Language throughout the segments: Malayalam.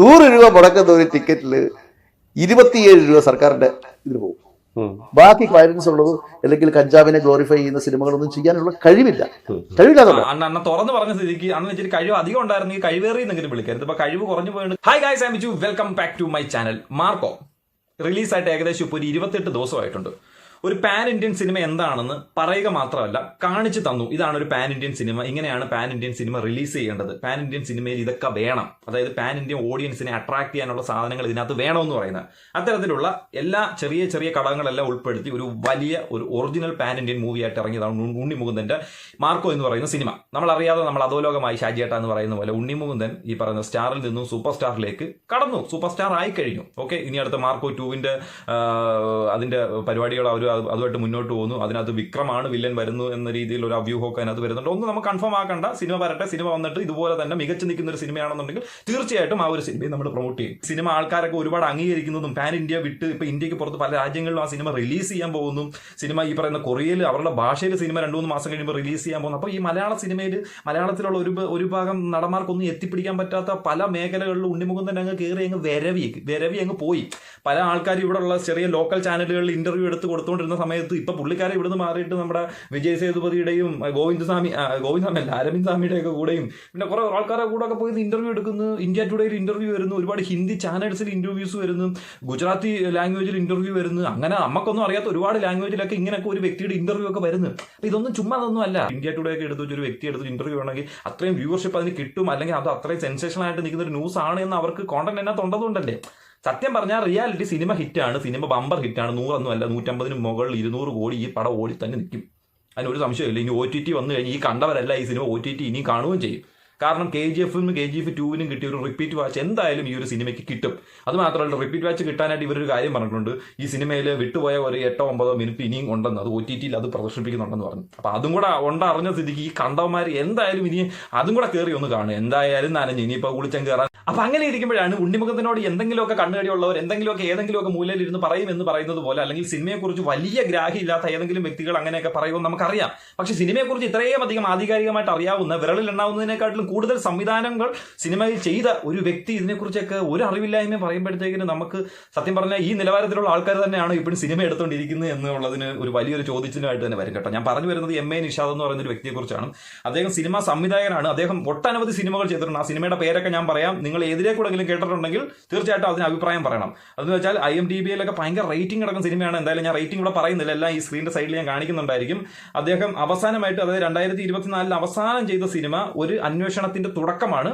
നൂറ് രൂപ മുടക്കുന്ന ഒരു ടിക്കറ്റിൽ ഇരുപത്തിയേഴ് രൂപ സർക്കാരിന്റെ ഇതിന് പോകും. ബാക്കി വയലൻസ് ഉള്ളത് അല്ലെങ്കിൽ കഞ്ചാവിനെ ഗ്ലോറിഫൈ ചെയ്യുന്ന സിനിമകളൊന്നും ചെയ്യാനുള്ള കഴിവില്ല. അണ്ണ തുറന്ന് പറഞ്ഞ സ്ഥിതിക്ക് അന്ന് വെച്ചിട്ട് കഴിവ് അധികം ഉണ്ടായിരുന്നെങ്കിൽ കഴിവേറി എന്നെങ്കിലും വിളിക്കരുത്. ഇപ്പൊ കഴിവ് കുറഞ്ഞു പോയത് hi guys I Michu welcome back to my channel Marco റിലീസായിട്ട് ഏകദേശം ഇപ്പോൾ ഒരു ഇരുപത്തെട്ട് ദിവസമായിട്ടുണ്ട്. ഒരു പാൻ ഇന്ത്യൻ സിനിമ എന്താണെന്ന് പറയുക മാത്രമല്ല കാണിച്ചു തന്നു. ഇതാണ് ഒരു പാൻ ഇന്ത്യൻ സിനിമ ഇങ്ങനെയാണ് പാൻ ഇന്ത്യൻ സിനിമ റിലീസ് ചെയ്യേണ്ടത്. പാൻ ഇന്ത്യൻ സിനിമയിൽ ഇതൊക്കെ വേണം. അതായത് പാൻ ഇന്ത്യൻ ഓഡിയൻസിനെ അട്രാക്ട് ചെയ്യാനുള്ള സാധനങ്ങൾ ഇതിനകത്ത് വേണമെന്ന് പറയുന്നത്. അത്തരത്തിലുള്ള എല്ലാ ചെറിയ ചെറിയ ഘടകങ്ങളെല്ലാം ഉൾപ്പെടുത്തി ഒരു വലിയ ഒരു ഒറിജിനൽ പാൻ ഇന്ത്യൻ മൂവിയായിട്ട് ഇറങ്ങിയതാണ് ഉണ്ണി- ഉണ്ണി മാർക്കോ എന്ന് പറയുന്ന സിനിമ നമ്മൾ അറിയാതെ നമ്മൾ അധോലോകമായി ഷാജിയേട്ട എന്ന് പറയുന്ന പോലെ ഉണ്ണിമുകുന്ദൻ ഈ പറയുന്ന സ്റ്റാറിൽ നിന്നും സൂപ്പർ സ്റ്റാറിലേക്ക് കടന്നു. സൂപ്പർ സ്റ്റാർ ആയി കഴിഞ്ഞു ഓക്കെ ഇനി അടുത്ത മാർക്കോ ടൂവിന്റെ അതിന്റെ പരിപാടികൾ അവർ അതുമായിട്ട് മുന്നോട്ട് പോകുന്നു. അതിനകത്ത് വിക്രമാണ് വില്ലൻ വരുന്നു എന്ന രീതിയിൽ ഒരു അവ്യൂഹമൊക്കെ അതിനകത്ത് വരുന്നുണ്ട്. ഒന്നും നമുക്ക് കൺഫേം ആക്കണ്ട. സിനിമ വരട്ടെ. സിനിമ വന്നിട്ട് ഇതുപോലെ തന്നെ മികച്ചു നിൽക്കുന്ന ഒരു സിനിമയാണെന്നുണ്ടെങ്കിൽ തീർച്ചയായിട്ടും ആ ഒരു സിനിമയെ നമ്മൾ പ്രൊമോട്ട് ചെയ്യും. സിനിമ ആൾക്കാരൊക്കെ ഒരുപാട് അംഗീകരിക്കുന്നതും പാൻ ഇന്ത്യ വിട്ട് ഇപ്പൊ ഇന്ത്യയ്ക്ക് പുറത്ത് പല രാജ്യങ്ങളിലും ആ സിനിമ റിലീസ് ചെയ്യാൻ പോകുന്നു. സിനിമ ഈ പറയുന്ന കൊറിയയിൽ അവരുടെ ഭാഷയിൽ സിനിമ രണ്ടു മൂന്ന് മാസം കഴിയുമ്പോൾ റിലീസ് ചെയ്യാൻ പോകുന്നു. അപ്പോൾ ഈ മലയാള സിനിമയിൽ മലയാളത്തിലുള്ള ഒരു ഒരു ഭാഗം നടന്മാർക്കൊന്നും എത്തിപ്പിടിക്കാൻ പറ്റാത്ത പല മേഖലകളിലും ഉണ്ണിമുഖം തന്നെ അങ്ങ് കയറി അങ്ങ് വിരവി വിരവി അങ്ങ് പോയി. പല ആൾക്കാർ ഇവിടെ ഉള്ള ചെറിയ ലോക്കൽ ചാനലുകളിൽ ഇന്റർവ്യൂ എടുത്ത് കൊടുത്തുകൊണ്ടിരുന്ന സമയത്ത് ഇപ്പൊ പുള്ളിക്കാരെ ഇവിടുന്ന് മാറിയിട്ട് നമ്മുടെ വിജയ് സേതുപതിയുടെയും ഗോവിന്ദ് ഗോവിന്ദസ്വാമി ഗോവിന്ദ് ഗോവിന്ദസ്വാമി അല്ല അരവിന്ദ് സ്വാമിയുടെ ഒക്കെ കൂടെയും പിന്നെ കുറെ ആൾക്കാരെ കൂടെ ഒക്കെ പോയി ഇന്റർവ്യൂ എടുക്കുന്നു. ഇന്ത്യ ടുഡേയിൽ ഇന്റർവ്യൂ വരുന്നു. ഒരുപാട് ഹിന്ദി ചാനൽസിൽ ഇന്റർവ്യൂസ് വരുന്നു. ഗുജറാത്തി ലാംഗ്വേജിൽ ഇന്റർവ്യൂ വരുന്നു. അങ്ങനെ നമുക്കൊന്നും അറിയാത്ത ഒരുപാട് ലാംഗ്വേജിലൊക്കെ ഇങ്ങനെയൊക്കെ ഒരു വ്യക്തിയുടെ ഇന്റർവ്യൂ ഒക്കെ വരുന്നു. അപ്പൊ ഇതൊന്നും ചുമ്മാ അതൊന്നും അല്ല. ഇന്ത്യ ടുഡേ ഒക്കെ എടുത്ത് ഒരു വ്യക്തി എടുത്ത് ഇന്റർവ്യൂ വേണമെങ്കിൽ അത്രയും വ്യൂവർഷിപ്പ് അതിന് കിട്ടും. അല്ലെങ്കിൽ അത് അത്രയും സെൻസേഷൻ ആയിട്ട് നിൽക്കുന്ന ഒരു ന്യൂസ് ആണ് എന്ന് അവർക്ക് കോണ്ടന്റ് എന്നാ തൊണ്ടതുകൊണ്ടല്ലേ സത്യം പറഞ്ഞാൽ റിയാലിറ്റി സിനിമ ഹിറ്റാണ് സിനിമ ബമ്പർ ഹിറ്റാണ് നൂറൊന്നും അല്ല നൂറ്റമ്പതിന് മുകളിൽ ഇരുന്നൂറ് കോടി ഈ പടം ഓടി തന്നെ നിൽക്കും. അതിനൊരു സംശയമില്ല ഇനി ഒ ടി ടി വന്നു കഴിഞ്ഞ് ഈ കണ്ടവരല്ല ഈ സിനിമ ഒ ടി ടി ഇനിയും കാണുകയും ചെയ്യും. കാരണം കെ ജി എഫിനും കെ ജി എഫ് ടൂവിനും കിട്ടിയ ഒരു റിപ്പീറ്റ് വാച്ച് എന്തായാലും ഈ ഒരു സിനിമയ്ക്ക് കിട്ടും. അത് മാത്രമല്ല റിപ്പീറ്റ് വാച്ച് കിട്ടാനായിട്ട് ഇവരൊരു കാര്യം പറഞ്ഞിട്ടുണ്ട്. ഈ സിനിമയിൽ വിട്ടുപോയ ഒരു എട്ടോ ഒമ്പതോ മിനിറ്റ് ഇനിയും ഉണ്ടെന്ന് അത് ഒ ടി ടിയിൽ അത് പ്രദർശിപ്പിക്കുന്നുണ്ടെന്ന് പറഞ്ഞു. അപ്പം അതും കൂടെ ഉണ്ടറിഞ്ഞ സ്ഥിതിക്ക് ഈ കണ്ടവന്മാർ എന്തായാലും ഇനി അതും കൂടെ കയറി ഒന്ന് കാണുക. എന്തായാലും നനഞ്ഞ് ഇനിയിപ്പോൾ കുളിച്ചം കയറാൻ അപ്പം അങ്ങനെ ഇരിക്കുമ്പോഴാണ് ഉണ്ണിമുഖത്തിനോട് എന്തെങ്കിലുമൊക്കെ കണ്ണുകടിയുള്ളവർ എന്തെങ്കിലുമൊക്കെ ഏതെങ്കിലുമൊക്കെ മൂലയിൽ ഇരുന്ന് പറയും എന്ന് പറയുന്നത് പോലെ അല്ലെങ്കിൽ സിനിമയെക്കുറിച്ച് വലിയ ഗ്രാഹിയില്ലാത്ത ഏതെങ്കിലും വ്യക്തികൾ അങ്ങനെയൊക്കെ പറയുമെന്ന് നമുക്കറിയാം. പക്ഷേ സിനിമയെക്കുറിച്ച് ഇത്രയും അധികം ആധികാരികമായിട്ട് അറിയാവുന്ന വിരളിൽ എണ്ണാവുന്നതിനെക്കാട്ടിലും കൂടുതൽ സംവിധാനങ്ങൾ സിനിമയിൽ ചെയ്ത ഒരു വ്യക്തി ഇതിനെക്കുറിച്ചൊക്കെ ഒരു അറിവില്ലായ്മ പറയുമ്പോഴത്തേക്കിന് നമുക്ക് സത്യം പറഞ്ഞാൽ ഈ നിലവാരത്തിലുള്ള ആൾക്കാർ തന്നെയാണ് ഇപ്പോഴും സിനിമ എടുത്തുകൊണ്ടിരിക്കുന്നത് എന്നുള്ളതിന് ഒരു വലിയൊരു ചോദ്യത്തിനായിട്ട് തന്നെ വരും കേട്ടോ. ഞാൻ പറഞ്ഞു വരുന്നത് എം എ നിഷാദ് എന്ന് പറയുന്ന ഒരു വ്യക്തിയെക്കുറിച്ചാണ്. അദ്ദേഹം സിനിമാ സംവിധായകനാണ്. അദ്ദേഹം ഒട്ടനവധി സിനിമകൾ ചെയ്തിട്ടുണ്ട്. ആ സിനിമയുടെ പേരൊക്കെ ഞാൻ പറയാം. നിങ്ങൾ ഏതിലേക്കൂടെങ്കിലും കേട്ടിട്ടുണ്ടെങ്കിൽ തീർച്ചയായിട്ടും അതിന് അഭിപ്രായം പറയണം. അതെന്ന് വെച്ചാൽ ഐ എം ഡി ബിയിലൊക്കെ ഭയങ്കര റേറ്റിംഗ് അടക്കം സിനിമയാണ്. എന്തായാലും ഞാൻ റേറ്റിംഗ് ഇവിടെ പറയുന്നില്ല. എല്ലാം ഈ സ്ക്രീനിന്റെ സൈഡിൽ ഞാൻ കാണിക്കുന്നുണ്ടായിരിക്കും. അദ്ദേഹം അവസാനമായിട്ട് അതായത് രണ്ടായിരത്തി ഇരുപത്തിനാലിൽ അവസാനം ചെയ്ത സിനിമ ഒരു അന്വേഷണത്തിന്റെ തുടക്കമാണ്.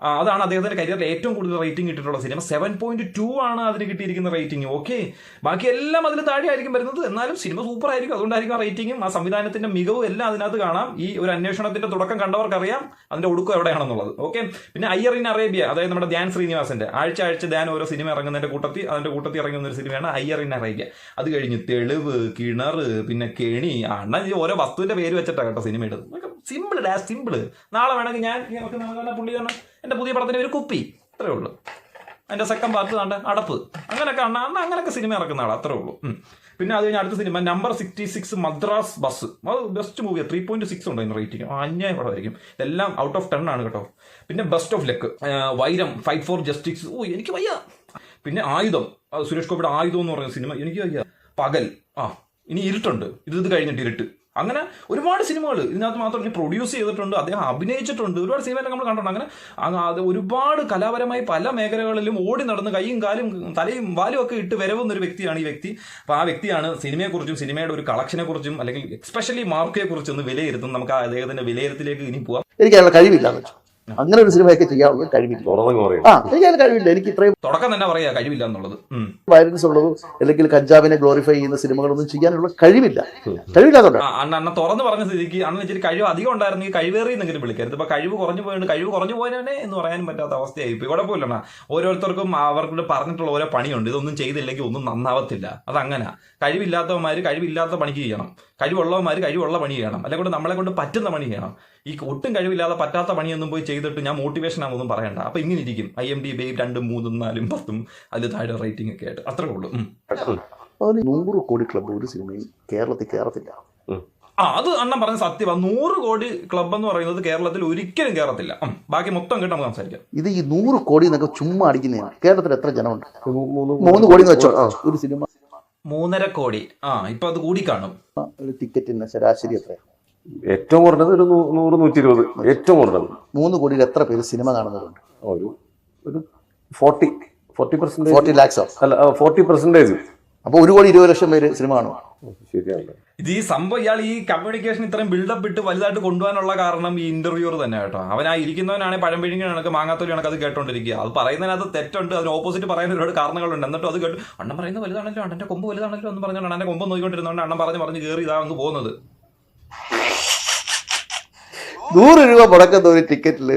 അതാണ് അദ്ദേഹത്തിന്റെ കരിയറിൽ ഏറ്റവും കൂടുതൽ റേറ്റിംഗ് കിട്ടിയിട്ടുള്ള സിനിമ. സെവൻ പോയിന്റ് ടു ആണ് അതിന് കിട്ടിയിരിക്കുന്ന റേറ്റിംഗ്. ഓക്കെ. ബാക്കി എല്ലാം അതിന് താഴെ ആയിരിക്കും വരുന്നത്. എന്നാലും സിനിമ സൂപ്പർ ആയിരിക്കും. അതുകൊണ്ടായിരിക്കും ആ റേറ്റിംഗും ആ സംവിധാനത്തിന്റെ മികവും എല്ലാം അതിനകത്ത് കാണാം. ഈ ഒരു അന്വേഷണത്തിന്റെ തുടക്കം കണ്ടവർക്കറിയാം. അതിന്റെ ഒടുക്കം എവിടെയാണെന്നുള്ളത്. ഓക്കെ. പിന്നെ അയ്യർ ഇൻ അറേബ്യ അതായത് നമ്മുടെ ധ്യാൻ ശ്രീനിവാസന്റെ. ആഴ്ച ആഴ്ച ധ്യാൻ ഓരോ സിനിമ ഇറങ്ങുന്നതിന്റെ കൂട്ടത്തിൽ അതിന്റെ കൂട്ടത്തിൽ ഇറങ്ങുന്ന ഒരു സിനിമയാണ് അയ്യർ ഇൻ അറേബ്യ. അത് കഴിഞ്ഞ് തെളിവ് കിണർ പിന്നെ കെണി അണ്ണൻ ഈ ഓരോ വസ്തുവിന്റെ പേര് വെച്ചിട്ടാണ് കേട്ടോ സിനിമ ഇടുന്നത്. സിമ്പിൾ ഡാ സിമ്പിൾ നാളെ വേണമെങ്കിൽ ഞാൻ നമുക്ക് പുള്ളി തന്നെ എന്റെ പുതിയ പടത്തിന് ഒരു കുപ്പി. അത്രേ ഉള്ളൂ. അതിന്റെ സെക്കൻഡ് പാർട്ട് കണ്ട് അടപ്പ്. അങ്ങനെയൊക്കെ അണ്ണാ അണ്ണ അങ്ങനെയൊക്കെ സിനിമ ഇറക്കുന്ന ആൾ അത്രേ ഉള്ളൂ. പിന്നെ അത് കഴിഞ്ഞ അടുത്ത cinema number sixty six Madras bus അത് ബെസ്റ്റ് മൂവിയാണ് ത്രീ പോയിന്റ് സിക്സ് ഉണ്ട് അതിന് റേറ്റിംഗ് അന്യായ പടമായിരിക്കും. എല്ലാം ഔട്ട് ഓഫ് ടെൻ ആണ് കേട്ടോ. പിന്നെ best of luck Vairam fight for justice ഓ എനിക്ക് വയ്യ. പിന്നെ ആയുധം. സുരേഷ് ഗോപിയുടെ ആയുധം എന്ന് പറയുന്ന സിനിമ എനിക്ക് വയ്യ. പകൽ. ആ ഇനി ഇരുട്ടുണ്ട്. ഇത് ഇത് കഴിഞ്ഞിട്ട് ഇരുട്ട്. അങ്ങനെ ഒരുപാട് സിനിമകൾ ഇതിനകത്ത് മാത്രം പ്രൊഡ്യൂസ് ചെയ്തിട്ടുണ്ട് അദ്ദേഹം അഭിനയിച്ചിട്ടുണ്ട്. ഒരുപാട് സിനിമയൊക്കെ നമ്മൾ കണ്ടിട്ടുണ്ട്. അങ്ങനെ അങ്ങ് അത് ഒരുപാട് കലാപരമായി പല മേഖലകളിലും ഓടി നടന്ന് കൈയും കാലും തലയും വാലും ഒക്കെ ഇട്ട് വരവുന്ന ഒരു വ്യക്തിയാണ് ഈ വ്യക്തി. അപ്പോൾ ആ വ്യക്തിയാണ് സിനിമയെക്കുറിച്ചും സിനിമയുടെ ഒരു കളക്ഷനെ കുറിച്ചും അല്ലെങ്കിൽ എക്സ്പെഷ്യലി മാർക്കിനെ കുറിച്ചൊന്ന് വിലയിരുത്തും. നമുക്ക് ആ അദ്ദേഹത്തിന്റെ വിലയിരുത്തിലേക്ക് ഇനി പോവാം. എനിക്ക് കഴിവില്ല അങ്ങനെ ഒരു സിനിമയൊക്കെ ചെയ്യാനുള്ള കഴിവില്ല. ആ എനിക്ക് കഴിവില്ല. എനിക്ക് ഇത്രയും തുടക്കം തന്നെ പറയാ കഴിവില്ല എന്നുള്ളത്. വയലൻസ് ഉള്ളത് അല്ലെങ്കിൽ കഞ്ചാബിനെ ഗ്ലോറിഫൈ ചെയ്യുന്ന സിനിമകളൊന്നും ചെയ്യാനുള്ള കഴിവില്ല. കഴിവില്ലാത്തോണ്ട്. അണ്ണ അണ്ണ തുറന്ന് പറഞ്ഞ സ്ഥിതിക്ക് അണ്ണൻ ഇച്ചിരി കഴിവ് അധികം ഉണ്ടായിരുന്നെങ്കിൽ കഴിവേറി എന്നെങ്കിലും വിളിക്കരുത് ഇപ്പൊ കഴിവ് കുറഞ്ഞു പോയിട്ട് കഴിവ് കുറഞ്ഞു പോയവനെ എന്ന് പറയാനും പറ്റാത്ത അവസ്ഥയായി. ഇപ്പൊ കുഴപ്പമില്ല ഓരോരുത്തർക്കും അവർക്ക് പറഞ്ഞിട്ടുള്ള ഓരോ പണിയുണ്ട്. ഇതൊന്നും ചെയ്തില്ലെങ്കിൽ ഒന്നും നന്നാവത്തില്ല. അതങ്ങനെ. കഴിവില്ലാത്തവന്മാർ കഴിവില്ലാത്ത പണിക്ക് ചെയ്യണം. കഴിവുള്ളവന്മാർ കഴിവുള്ള പണി ചെയ്യണം. അല്ലെങ്കിൽ നമ്മളെ കൊണ്ട് പറ്റുന്ന പണി ചെയ്യണം. ഈ ഒട്ടും കഴിവില്ലാതെ പറ്റാത്ത പണിയൊന്നും പോയി ചെയ്തിട്ട് ഞാൻ മോട്ടിവേഷൻ ആണെന്നൊന്നും പറയണ്ട. അപ്പൊ ഇങ്ങനെ ഇരിക്കും. ഐ എം ഡി ബി രണ്ടും മൂന്നും നാലും പത്തും അതിൽ താഴെ റേറ്റിംഗ് ഒക്കെ ആയിട്ട്. അത്രേ ഉള്ളൂ. അതിന് നൂറ് കോടി ക്ലബ് ഒരു സിനിമയും കേരളത്തിൽ കയറത്തില്ല ആ അത് അണ്ണൻ പറഞ്ഞ സത്യമാണ് നൂറ് കോടി ക്ലബ് എന്ന് പറയുന്നത് കേരളത്തിൽ ഒരിക്കലും കയറത്തില്ല ബാക്കി മൊത്തം കേട്ട് നമുക്ക് സംസാരിക്കാം. ഇത് ഈ നൂറ് കോടി എന്നൊക്കെ ചുമ്മാ അടിക്കുന്നതാണ്. കേരളത്തിൽ എത്ര ജനമുണ്ട്? മൂന്ന് കോടി. എന്ന് വെച്ചോ. ഒരു സിനിമ. മൂന്നര കോടി. ആ ഇപ്പൊ അത് കൂടി കാണും. ഒരു ടിക്കറ്റിന് ശരാശരി എത്രയാണ് ഏറ്റവും കുറഞ്ഞത് ഒരു നൂറ് നൂറ്റി ഇരുപത് ഏറ്റവും കുറഞ്ഞത്. മൂന്ന് കോടിയിൽ എത്ര പേര് സിനിമ കാണുന്നവരുണ്ട്? ഒരു ഒരു ഫോർട്ടി ഫോർട്ടി പെർസെന്റേജ് ഫോർട്ടി ലാക്സോ അല്ല ഫോർട്ടി പെർസെന്റേജ് അപ്പോൾ ഒരു കോടി ഇരുപത് ലക്ഷം പേര് സിനിമ കാണും. ശരിയാണ്. ഇത് ഈ സംഭവം ഇയാൾ ഈ കമ്മ്യൂണിക്കേഷൻ ഇത്രയും ബിൽഡപ്പ് ഇട്ട് വലുതായിട്ട് കൊണ്ടുപോകാനുള്ള കാരണം ഈ ഇന്റർവ്യൂർ തന്നെ കേട്ടോ. അവൻ ആ ഇരിക്കുന്നവനാണെങ്കിൽ പഴംപിഴിങ്ങ കണക്ക് മാങ്ങാത്തൊലി കണക്ക് അത് കേട്ടോണ്ടിരിക്കുക. അത് പറയുന്നതിനകത്ത് തെറ്റുണ്ട്. അതിന് ഓപ്പോസിറ്റ് പറയുന്ന ഒരുപാട് കാരണങ്ങളുണ്ട്. എന്നിട്ട് അത് കേട്ടു അണ്ണൻ പറയുന്നത് വലുതാണല്ലോ അണ്ണന്റെ കൊമ്പ് വലുതാണല്ലോ എന്ന് പറഞ്ഞാൽ അണ്ണന്റെ കൊമ്പ് നോക്കിക്കൊണ്ടിരുന്നോണ്ട് അണ്ണൻ പറഞ്ഞ് പറഞ്ഞ് കയറി ഇതാ അങ്ങ് പോകുന്നത്. നൂറ് രൂപ മുടക്കുന്ന ഒരു ടിക്കറ്റിൽ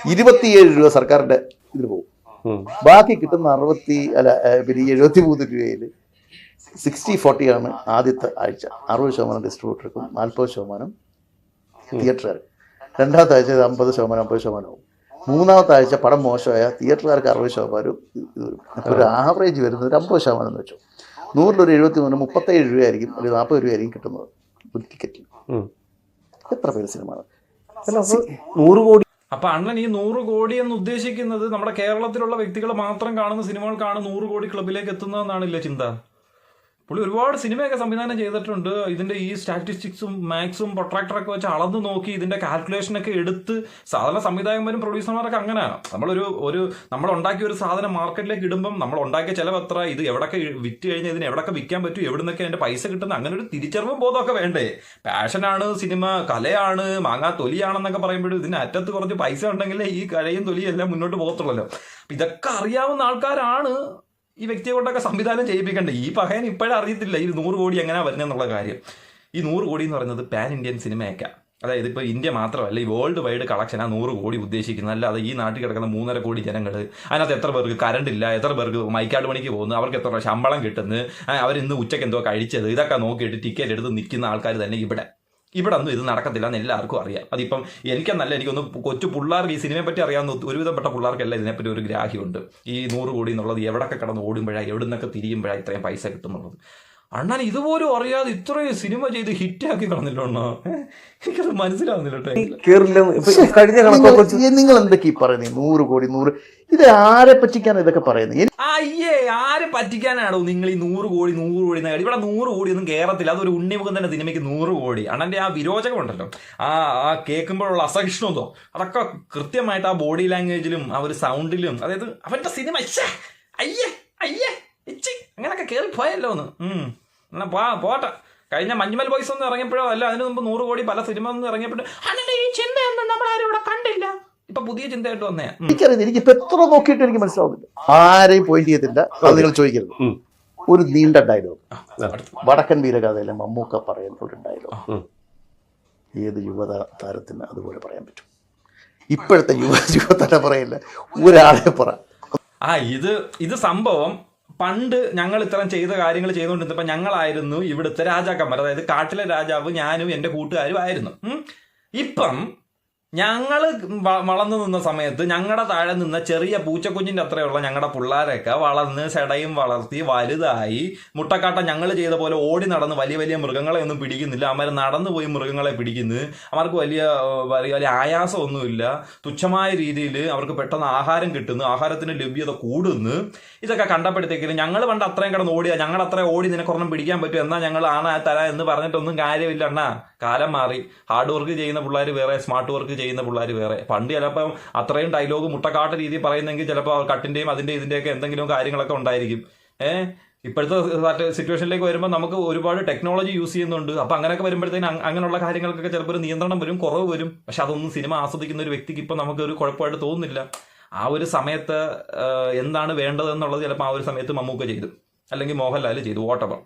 ഇരുപത്തിയേഴ് രൂപ സർക്കാരിന്റെ ഇതിന് പോകും. ബാക്കി കിട്ടുന്ന അറുപത്തി അല്ല പിന്നെ എഴുപത്തി മൂന്ന് രൂപയിൽ സിക്സ്റ്റി ഫോർട്ടിയാണ് ആദ്യത്തെ ആഴ്ച. അറുപത് ശതമാനം ഡിസ്ട്രിബ്യൂട്ടർക്കും നാൽപ്പത് ശതമാനം തിയേറ്ററുകാർക്ക് രണ്ടാമത്തെ ആഴ്ച അമ്പത് ശതമാനം അമ്പത് ശതമാനവും മൂന്നാമത്തെ ആഴ്ച പടം മോശമായ തിയേറ്ററുകാർക്ക് അറുപത് ശതമാനവും ഇത് ഇത് വരും. അപ്പോൾ ഒരു ആവറേജ് വരുന്നത് ഒരു അമ്പത് ശതമാനം എന്ന് വെച്ചു. നൂറിലൊരു എഴുപത്തി മൂന്ന് മുപ്പത്തേഴ് രൂപയായിരിക്കും അല്ലെങ്കിൽ നാൽപ്പത് രൂപയായിരിക്കും കിട്ടുന്നത് ഒരു ടിക്കറ്റിൽ എത്ര പേര് സിനിമ നൂറ് കോടി. അപ്പൊ അണ്ണൻ ഈ നൂറ് കോടി എന്ന് ഉദ്ദേശിക്കുന്നത് നമ്മുടെ കേരളത്തിലുള്ള വ്യക്തികൾ മാത്രം കാണുന്ന സിനിമകൾക്കാണ് നൂറ് കോടി ക്ലബിലേക്ക് എത്തുന്നതെന്നാണില്ലേ ചിന്ത? പുള്ളി ഒരുപാട് സിനിമയൊക്കെ സംവിധാനം ചെയ്തിട്ടുണ്ട്. ഇതിന്റെ ഈ സ്റ്റാറ്റിസ്റ്റിക്സും മാക്സും പ്രൊട്രാക്ടറൊക്കെ വെച്ച് അളന്ന് നോക്കി ഇതിന്റെ കാൽക്കുലേഷനൊക്കെ എടുത്ത് സാധാരണ സംവിധായകന്മാരും പ്രൊഡ്യൂസർമാരൊക്കെ അങ്ങനെയാണ് നമ്മളൊരു ഒരു നമ്മൾ ഉണ്ടാക്കിയ ഒരു സാധനം മാർക്കറ്റിലേക്ക് ഇടുമ്പം നമ്മൾ ഉണ്ടാക്കിയ ചിലവ് എത്ര ഇത് എവിടൊക്കെ വിറ്റ് കഴിഞ്ഞാൽ ഇതിന് എവിടൊക്കെ വിൽക്കാൻ പറ്റും എവിടെ നിന്നൊക്കെ അതിന്റെ പൈസ കിട്ടുന്ന അങ്ങനെ ഒരു തിരിച്ചറിവും ബോധമൊക്കെ വേണ്ടേ. പാഷനാണ് സിനിമ കലയാണ് മാങ്ങാ തൊലിയാണെന്നൊക്കെ പറയുമ്പോഴും ഇതിന് അറ്റത്ത് കുറച്ച് പൈസ ഉണ്ടെങ്കിലേ ഈ കലയും തൊലിയും എല്ലാം മുന്നോട്ട് പോകത്തുള്ളല്ലോ. ഇതൊക്കെ അറിയാവുന്ന ആൾക്കാരാണ് ഈ വ്യക്തിയെ കൊണ്ടൊക്കെ സംവിധാനം ചെയ്യിപ്പിക്കേണ്ടത് ഈ പഹയൻ ഇപ്പോഴും അറിയത്തില്ല. ഈ നൂറ് കോടി എങ്ങനെയാ വരുന്നതെന്നുള്ള കാര്യം. ഈ നൂറ് കോടി എന്ന് പറയുന്നത് പാൻ ഇന്ത്യൻ സിനിമയൊക്കെ അതായത് ഇപ്പോൾ ഇന്ത്യ മാത്രമല്ല ഈ വേൾഡ് വൈഡ് കളക്ഷൻ ആ നൂറ് കോടി ഉദ്ദേശിക്കുന്നത്. അല്ലാതെ ഈ നാട്ടിൽ കിടക്കുന്ന മൂന്നര കോടി ജനങ്ങൾ അതിനകത്ത് എത്ര പേർക്ക് കറണ്ട് ഇല്ല എത്ര പേർക്ക് മൈക്കാട് പണിക്ക് പോകുന്നു അവർക്ക് എത്ര ശമ്പളം കിട്ടുന്നു അവർ ഇന്ന് ഉച്ചയ്ക്ക് എന്തോ കഴിച്ചത് ഇതൊക്കെ നോക്കിയിട്ട് ടിക്കറ്റ് എടുത്ത് നിൽക്കുന്ന ആൾക്കാർ തന്നെ ഇവിടെ. ഇവിടെ ഒന്നും ഇത് നടക്കത്തില്ല എന്ന് എല്ലാവർക്കും അറിയാം. അതിപ്പം എനിക്കെന്നല്ല എനിക്കൊന്ന് കൊച്ചു പിള്ളേർക്ക് ഈ സിനിമയെ പറ്റി അറിയാവുന്ന ഒരുവിധപ്പെട്ട പിള്ളേർക്കല്ല ഇതിനെപ്പറ്റി ഒരു ഗ്രാഹ്യമുണ്ട്. ഈ നൂറ് കോടി എന്നുള്ളത് എവിടെയൊക്കെ കിടന്ന് ഓടുമ്പോഴാണ് എവിടെ നിന്നൊക്കെ തിരിയുമ്പോഴാണ് ഇത്രയും പൈസ കിട്ടുന്നുള്ളത്. അണ്ണൻ ഇതുപോലും അറിയാതെ ഇത്രയും സിനിമ ചെയ്ത് ഹിറ്റാക്കി കളഞ്ഞില്ലോ മനസ്സിലാവുന്നില്ല കഴിഞ്ഞ കണക്കൊക്കെ നിങ്ങൾ എന്തൊക്കെ ഈ പറയുന്നത് നൂറ് കോടി നൂറ്. ഇത് ആരെ പറ്റിക്കാനാണ് ഇതൊക്കെ പറയുന്നത് അയ്യേ ആരെ പറ്റിക്കാനാണോ നിങ്ങൾ ഈ നൂറ് കോടി നൂറ് കോടി ഇവിടെ നൂറ് കോടി ഒന്നും കേറത്തില്ല. അതൊരു ഉണ്ണിമുഖം തന്നെ സിനിമയ്ക്ക് നൂറ് കോടി. അണ്ണന്റെ ആ വിരോചകം ഉണ്ടല്ലോ. ആ ആ കേൾക്കുമ്പോഴുള്ള അസഹിഷ്ണുതോ. അതൊക്കെ കൃത്യമായിട്ട് ആ ബോഡി ലാംഗ്വേജിലും ആ ഒരു സൗണ്ടിലും അതായത് അവന്റെ സിനിമ അയ്യേ അയ്യേ ഇച്ചി അങ്ങനൊക്കെ കേറി പോയല്ലോ ഒന്ന് ഉം. എന്നാ പോട്ടെ. കഴിഞ്ഞ മഞ്ഞുമൽ ബോയ്സ് ഒന്നും ഇറങ്ങിയപ്പോഴോ അല്ല അതിന് മുമ്പ് നൂറ് കോടി പല സിനിമ ഒന്നും ഇറങ്ങിയപ്പോഴും? അണ്ണന്റെ ഈ ചിന്തയൊന്നും നമ്മളാരും ഇവിടെ കണ്ടില്ല. ഇപ്പൊ പുതിയ ചിന്തയായിട്ട് വന്നേ. എനിക്കറിയില്ല എനിക്ക് ഇപ്പൊ എത്ര നോക്കിയിട്ട് എനിക്ക് മനസ്സിലാവുന്നില്ല. ആരെയും പോയിന്റ് ചെയ്തില്ല അത് നിങ്ങൾ ചോദിക്കരുത്. ഒരു നീണ്ട ഡയലോഗ് വടക്കൻ വീരകഥയിലെ മമ്മൂക്ക പറയുന്ന ഒരു ഡയലോഗ് ഏത് യുവത താരത്തിന് അതുപോലെ പറയാൻ പറ്റും? ഇപ്പോഴത്തെ യുവ യുവതലമുറയില്ല ഒരാളെ പറ. ആ ഇത് ഇത് സംഭവം പണ്ട് ഞങ്ങൾ ഇത്തരം ചെയ്ത കാര്യങ്ങൾ ചെയ്തുകൊണ്ടിരുന്നപ്പോൾ ഞങ്ങളായിരുന്നു ഇവിടുത്തെ രാജാക്കന്മാർ അതായത് കാട്ടിലെ രാജാവ് ഞാനും എന്റെ കൂട്ടുകാരും ആയിരുന്നു. ഇപ്പം ഞങ്ങൾ വളർന്നു നിന്ന സമയത്ത് ഞങ്ങളുടെ താഴെ നിന്ന ചെറിയ പൂച്ചക്കുഞ്ഞിന്റെ അത്രയുള്ള ഞങ്ങളുടെ പിള്ളേരൊക്കെ വളർന്ന് സെടയും വളർത്തി വലുതായി മുട്ടക്കാട്ട ഞങ്ങൾ ചെയ്ത പോലെ ഓടി നടന്ന് വലിയ വലിയ മൃഗങ്ങളെ ഒന്നും പിടിക്കുന്നില്ല. അവർ നടന്നു പോയി മൃഗങ്ങളെ പിടിക്കുന്നു. അവർക്ക് വലിയ വലിയ ആയാസമൊന്നുമില്ല. തുച്ഛമായ രീതിയിൽ അവർക്ക് പെട്ടെന്ന് ആഹാരം കിട്ടുന്നു. ആഹാരത്തിന് ലഭ്യത കൂടുന്നു. ഇതൊക്കെ കണ്ടപ്പോഴത്തേക്കിലും ഞങ്ങൾ പണ്ട് അത്രയും കിടന്ന് ഓടിയാ. ഞങ്ങൾ അത്രയും ഓടി നിനക്കൊരെണ്ണം പിടിക്കാൻ പറ്റും. എന്നാൽ ഞങ്ങൾ ആണ് തരാ എന്ന് പറഞ്ഞിട്ടൊന്നും കാര്യമില്ല അണ്ണാ. കാലം മാറി. ഹാർഡ് വർക്ക് ചെയ്യുന്ന പിള്ളേർ വേറെ സ്മാർട്ട് വർക്ക് ചെയ്യുന്ന പിള്ളേർ വേറെ. പണ്ട് ചിലപ്പം അത്രയും ഡയലോഗ് മുട്ടക്കാട്ട രീതി പറയുന്നെങ്കിൽ ചിലപ്പോൾ കട്ടിന്റെയും അതിന്റെ ഇതിന്റെയൊക്കെ എന്തെങ്കിലും കാര്യങ്ങളൊക്കെ ഉണ്ടായിരിക്കും. ഏഹ്? ഇപ്പോഴത്തെ സിറ്റുവേഷനിലേക്ക് വരുമ്പോൾ നമുക്ക് ഒരുപാട് ടെക്നോളജി യൂസ് ചെയ്യുന്നുണ്ട്. അപ്പം അങ്ങനെയൊക്കെ വരുമ്പോഴത്തേന് അങ് അങ്ങനെയുള്ള കാര്യങ്ങൾക്കൊക്കെ ചിലപ്പോൾ ഒരു നിയന്ത്രണം വരും കുറവ് വരും. പക്ഷെ അതൊന്നും സിനിമ ആസ്വദിക്കുന്ന ഒരു വ്യക്തിക്ക് ഇപ്പം നമുക്ക് ഒരു കുഴപ്പമായിട്ട് തോന്നുന്നില്ല. ആ ഒരു സമയത്ത് എന്താണ് വേണ്ടതെന്നുള്ളത് ചിലപ്പോൾ ആ ഒരു സമയത്ത് മമ്മൂക്ക ചെയ്തു. അല്ലെങ്കിൽ മോഹൻലാൽ ചെയ്തു വോട്ടവർ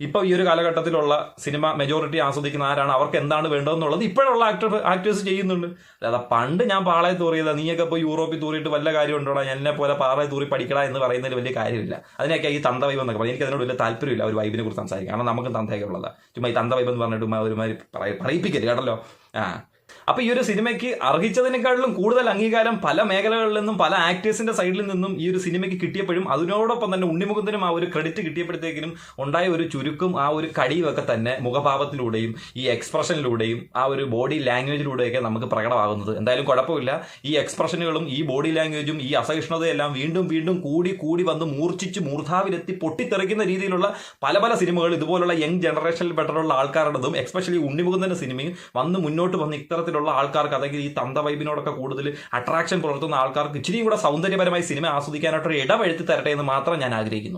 ഇപ്പൊ ഈ ഒരു കാലഘട്ടത്തിലുള്ള സിനിമ മെജോറിറ്റി ആസ്വദിക്കുന്ന ആരാണ്? അവർക്ക് എന്താണ് വേണ്ടതെന്നുള്ളത് ഇപ്പോഴുള്ള ആക്ടർ ആക്ടേഴ്സ് ചെയ്യുന്നുണ്ട്. അല്ലാതെ പണ്ട് ഞാൻ പാളയെ തൂറിയതാ. നീയൊക്കെ ഇപ്പോൾ യൂറോപ്പിൽ തൂറിയിട്ട് വല്ല കാര്യം ഉണ്ടോടാ? എന്നെ പോലെ പാളയെ തൂറി പഠിക്കടാ എന്ന് പറയുന്നതിൽ വലിയ കാര്യമില്ല. അതിനൊക്കെ ഈ തന്ത വൈബ് എന്നൊക്കെ എനിക്ക് അതിനോട് വലിയ താല്പര്യമില്ല ഒരു വൈബിനെ കുറിച്ച് സംസാരിക്കാം കാരണം നമുക്ക് തന്തയൊക്കെ ഉള്ളതാണ് ചുമ്മാ ഈ തന്ത വൈബ് എന്ന് പറഞ്ഞിട്ട് ഒരുമാതിരി പറയ- പറയിപ്പിക്കരുത് കേട്ടല്ലോ. ആ. അപ്പൊ ഈ ഒരു സിനിമയ്ക്ക് അർഹിച്ചതിനേക്കാളും കൂടുതൽ അംഗീകാരം പല മേഖലകളിൽ നിന്നും പല ആക്ടേഴ്സിന്റെ സൈഡിൽ നിന്നും ഈ ഒരു സിനിമയ്ക്ക് കിട്ടിയപ്പോഴും അതിനോടൊപ്പം തന്നെ ഉണ്ണിമുഖത്തിനും ആ ഒരു ക്രെഡിറ്റ് കിട്ടിയപ്പോഴത്തേക്കിനും ഉണ്ടായ ഒരു ചുരുക്കും ആ ഒരു കടിയും ഒക്കെ തന്നെ മുഖഭാവത്തിലൂടെയും ഈ എക്സ്പ്രഷനിലൂടെയും ആ ഒരു ബോഡി ലാംഗ്വേജിലൂടെയൊക്കെ നമുക്ക് പ്രകടമാകുന്നത്. എന്തായാലും കുഴപ്പമില്ല. ഈ എക്സ്പ്രഷനുകളും ഈ ബോഡി ലാംഗ്വേജും ഈ അസഹിഷ്ണുതയെല്ലാം വീണ്ടും വീണ്ടും കൂടി കൂടി വന്ന് മൂർച്ഛിച്ച് മൂർധാവിലെത്തി പൊട്ടിത്തെറിക്കുന്ന രീതിയിലുള്ള പല പല സിനിമകൾ ഇതുപോലുള്ള യങ് ജനറേഷനിൽ പെട്ടുള്ള ആൾക്കാരുടേതും എസ്പെഷ്യലി ഉണ്ണിമുകുന്ദന്റെ സിനിമയും വന്ന് മുന്നോട്ട് വന്ന് ഇത്തരത്തിലുള്ള ആൾക്കാർക്ക് അല്ലെങ്കിൽ ഈ തന്ത വൈബിനോടൊക്കെ കൂടുതൽ അട്രാക്ഷൻ പുലർത്തുന്ന ആൾക്കാർക്ക് ഇച്ചിരിയും കൂടെ സൗന്ദര്യപരമായി സിനിമ ആസ്വദിക്കാനായിട്ടൊരു ഇടവഴുത്തി തരട്ടെ എന്ന് മാത്രം ഞാൻ ആഗ്രഹിക്കുന്നു.